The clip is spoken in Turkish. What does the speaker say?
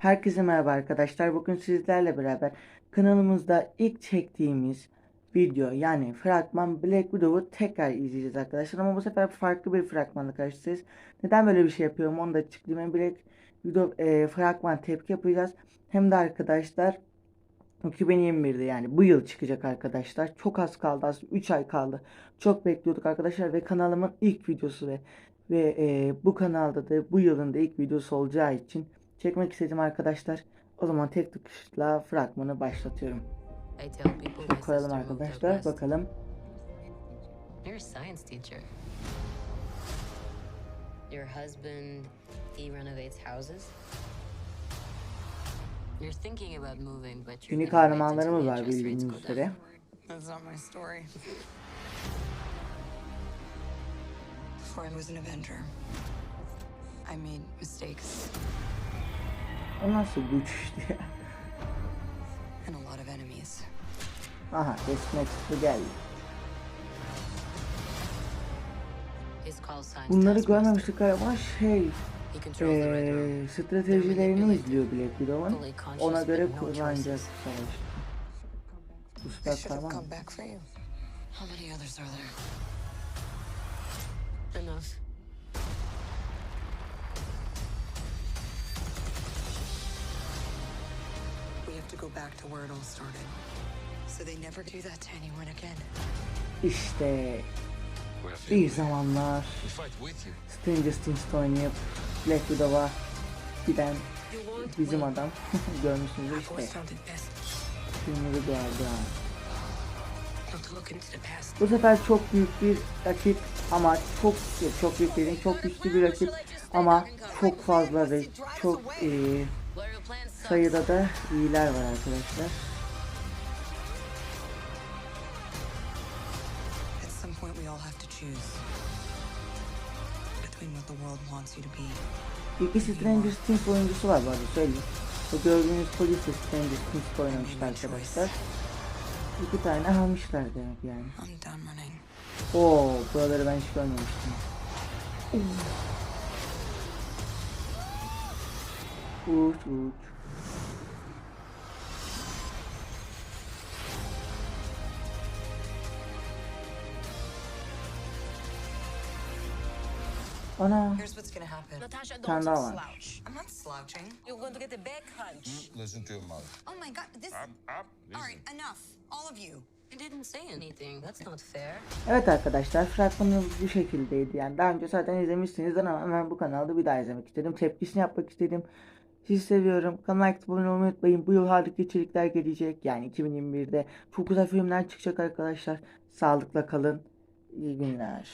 Herkese merhaba arkadaşlar. Bugün sizlerle beraber kanalımızda ilk çektiğimiz video yani fragman Black Widow'u tekrar izleyeceğiz arkadaşlar. Ama bu sefer farklı bir fragmanla karşınızdayız. Neden böyle bir şey yapıyorum onu da açıklayayım. Hem Black Widow e, fragman tepki yapacağız. Hem de arkadaşlar 2021'de yani bu yıl çıkacak arkadaşlar. Çok az kaldı aslında 3 ay kaldı. Çok bekliyorduk arkadaşlar ve kanalımın ilk videosu ve ve e, bu kanalda da bu yılın da ilk videosu olacağı için çekmek istedim arkadaşlar. O zaman tek tıkışla fragmanı başlatıyorum. Şöyle koyalım arkadaşlar. Bakalım. You're a science teacher. Your husband, he renovates houses. You're thinking about moving, but wait kahramanlarımız var bildiğiniz üzere. That's not my story. Before I was an Avenger, I made mistakes O nasıl güç işte. and a lot of enemies. Aha kesmek istiyor geldi. Bunları görmemiştik ama şey eee stratejilerini izliyor Black Widow'un. Ona göre choices. savaş. Bu for you. How many others are there? Enough. Have to go back to where it all started. So they never do that to anyone again. İşte bir zamanlar. We fight with you. Stranger Things'te oynayıp Black Widow'a giden bizim adam. Always işte. filmleri geldi. Bu sefer çok büyük bir rakip ama çok çok büyük dedim çok güçlü bir rakip ama çok fazla ve çok e, Sayıda da iyiler var arkadaşlar. At some point, we all have to choose between what the world wants you to be İki Stranger Things oyuncusu var bu arada söyleyeyim. Bu gördüğünüz polis Stranger Things'te oynamıştı arkadaşlar. İki tane almışlar demek yani. Oo buraları ben hiç görmemiştim. Uç uç. Ana Here's what's gonna happen. Natasha, don't slouch. I'm not slouching. You're going to get a back hunch. Listen to your mother. Oh my god, this. Up, up. All right, enough. All of you. I didn't say anything. That's not fair. Evet arkadaşlar fragmanımız bu şekildeydi yani daha önce zaten izlemişsinizdir ama hemen bu kanalda bir daha izlemek istedim tepkisini yapmak istedim sizi seviyorum. Kanala abone olmayı unutmayın. Bu yıl harika içerikler gelecek. Yani 2021'de çok güzel filmler çıkacak arkadaşlar. Sağlıkla kalın. İyi günler